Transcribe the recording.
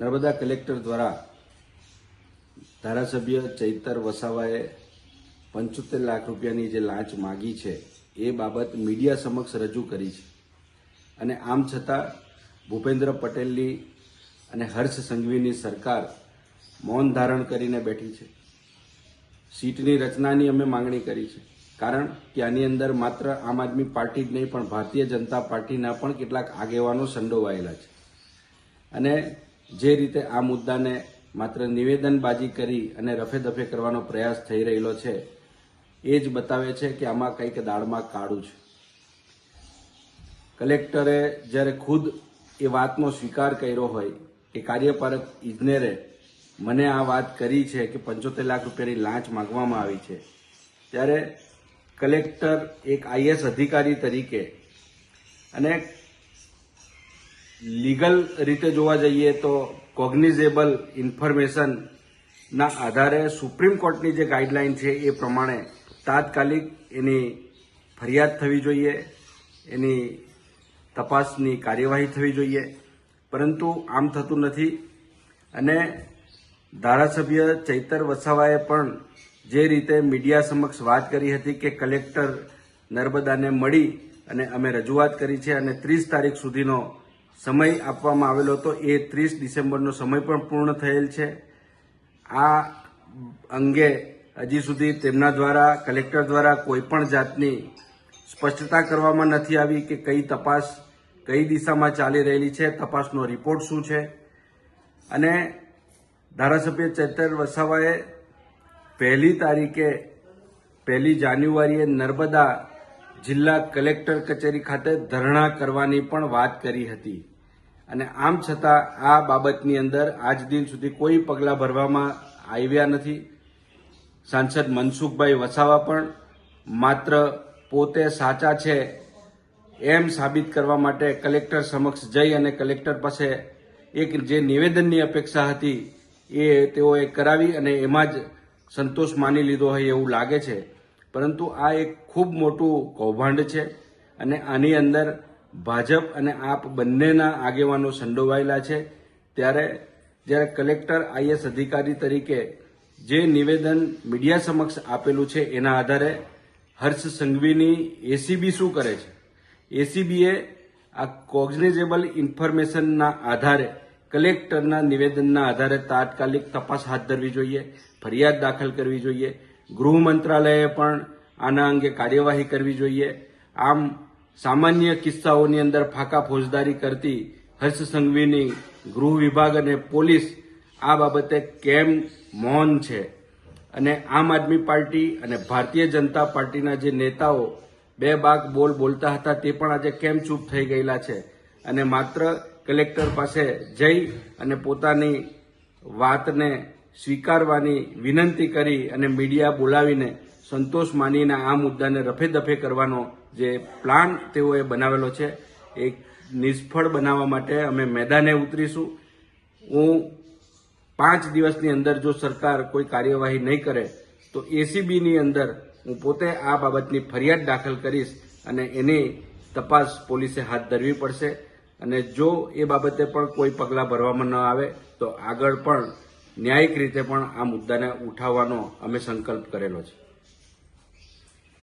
Narmada collector દ્વારા ધારાસભ્ય ચૈતર વસાવાએ પંચોતેર લાખ રૂપિયાની જે લાંચ માગી છે, એ બાબત મીડિયા સમક્ષ રજૂ કરી છે. અને આમ છતાં ભૂપેન્દ્ર પટેલની અને હર્ષ સંઘવીની સરકાર મૌન ધારણ કરીને બેઠી છે. સીટની રચનાની અમે માંગણી કરી છે. કારણ કે આની અંદર માત્ર આમ આદમી પાર્ટી જ નહીં, પણ ભારતીય જનતા પાર્ટીના પણ કેટલાક આગેવાનો સંડોવાયેલા છે. અને જે રીતે આ મુદ્દાને માત્ર નિવેદનબાજી કરી અને રફેદફે કરવાનો પ્રયાસ થઈ રહેલો છે, એ જ બતાવે છે કે આમાં કંઈક દાળમાં કાળું છે. કલેક્ટરે જ્યારે ખુદ એ વાતનો સ્વીકાર કર્યો હોય કે કાર્યપાલક ઇજનેરે મને આ વાત કરી છે કે પંચોતેર લાખ રૂપિયાની લાંચ માંગવામાં આવી છે, ત્યારે કલેક્ટર એક આઈએસ અધિકારી તરીકે અને લીગલ રીતે જોવા જઈએ તો કોગ્નિઝેબલ ઇન્ફોર્મેશનના આધારે સુપ્રીમ કોર્ટની જે ગાઈડલાઇન છે એ પ્રમાણે તાત્કાલિક એની ફરિયાદ થવી જોઈએ, એની તપાસની કાર્યવાહી થવી જોઈએ. પરંતુ આમ થતું નથી અને ધારાસભ્ય ચૈતર વસાવાએ પણ જે રીતે મીડિયા સમક્ષ વાત કરી હતી કે કલેક્ટર નર્મદાને મળી અને અમે રજૂઆત કરી છે અને ત્રીસ તારીખ સુધીનો સમય આપવામાં આવેલો હતો. એ ત્રીસ ડિસેમ્બરનો સમય પણ પૂર્ણ થયેલ છે. આ અંગે હજી સુધી તેમના દ્વારા, કલેક્ટર દ્વારા કોઈપણ જાતની સ્પષ્ટતા કરવામાં નથી આવી કે કઈ તપાસ કઈ દિશામાં ચાલી રહેલી છે, તપાસનો રિપોર્ટ શું છે. અને ધારાસભ્ય ચેતર વસાવાએ પહેલી તારીખે, પહેલી જાન્યુઆરીએ નર્મદા જિલ્લા કલેક્ટર કચેરી ખાતે ધરણા કરવાની પણ વાત કરી હતી. અને આમ છતાં આ બાબતની અંદર આજ દિન સુધી કોઈ પગલાં ભરવામાં આવ્યા નથી. સાંસદ મનસુખભાઈ વસાવા પણ માત્ર પોતે સાચા છે એમ સાબિત કરવા માટે કલેક્ટર સમક્ષ જઈ અને કલેક્ટર પાસે એક જે નિવેદનની અપેક્ષા હતી એ તેઓએ કરાવી અને એમાં જ સંતોષ માની લીધો હોય એવું લાગે છે. પરંતુ આ એક ખૂબ મોટું કૌભાંડ છે અને આની અંદર ભાજપ અને આપ બંનેના આગેવાનો સંડોવાયેલા છે. ત્યારે જ્યારે કલેક્ટર આઈએસ અધિકારી તરીકે જે નિવેદન મીડિયા સમક્ષ આપેલું છે એના આધારે હર્ષ સંઘવીની એસીબી શું કરે છે? એસીબીએ આ કોગ્નિઝેબલ ઇન્ફોર્મેશનના આધારે કલેક્ટરના નિવેદનના આધારે તાત્કાલિક તપાસ હાથ ધરવી જોઈએ, ફરિયાદ દાખલ કરવી જોઈએ ગૃહ મંત્રાલયે પણ આના અંગે કાર્યવાહી કરવી જોઈએ. આમ, સામાન્ય કિસ્સાઓની અંદર ફાકા ફોજદારી કરતી હર્ષ સંઘવીની ગૃહ વિભાગ અને પોલીસ આ બાબતે કેમ મૌન છે? અને આમ આદમી પાર્ટી અને ભારતીય જનતા પાર્ટીના જે નેતાઓ બે બાગ બોલ બોલતા હતા તે પણ આજે કેમ ચૂપ થઈ ગયેલા છે? અને માત્ર કલેક્ટર પાસે જઈ અને પોતાની વાતને સ્વીકારવાની વિનંતી કરી અને મીડિયા બોલાવીને સંતોષ માનીને આ મુદ્દાને રફે દફે કરવાનો જે પ્લાન તેઓએ બનાવેલો છે એ નિષ્ફળ બનાવવા માટે અમે મેદાને ઉતરીશું. હું પાંચ દિવસની અંદર જો સરકાર કોઈ કાર્યવાહી નહીં કરે, તો એસીબીની અંદર હું પોતે આ બાબતની ફરિયાદ દાખલ કરીશ અને એની તપાસ પોલીસે હાથ ધરવી પડશે. અને જો એ બાબતે પણ કોઈ પગલાં ભરવામાં ન આવે, તો આગળ પણ ન્યાયિક રીતે પણ આ મુદ્દાને ઉઠાવવાનો અમે સંકલ્પ કરેલો છે.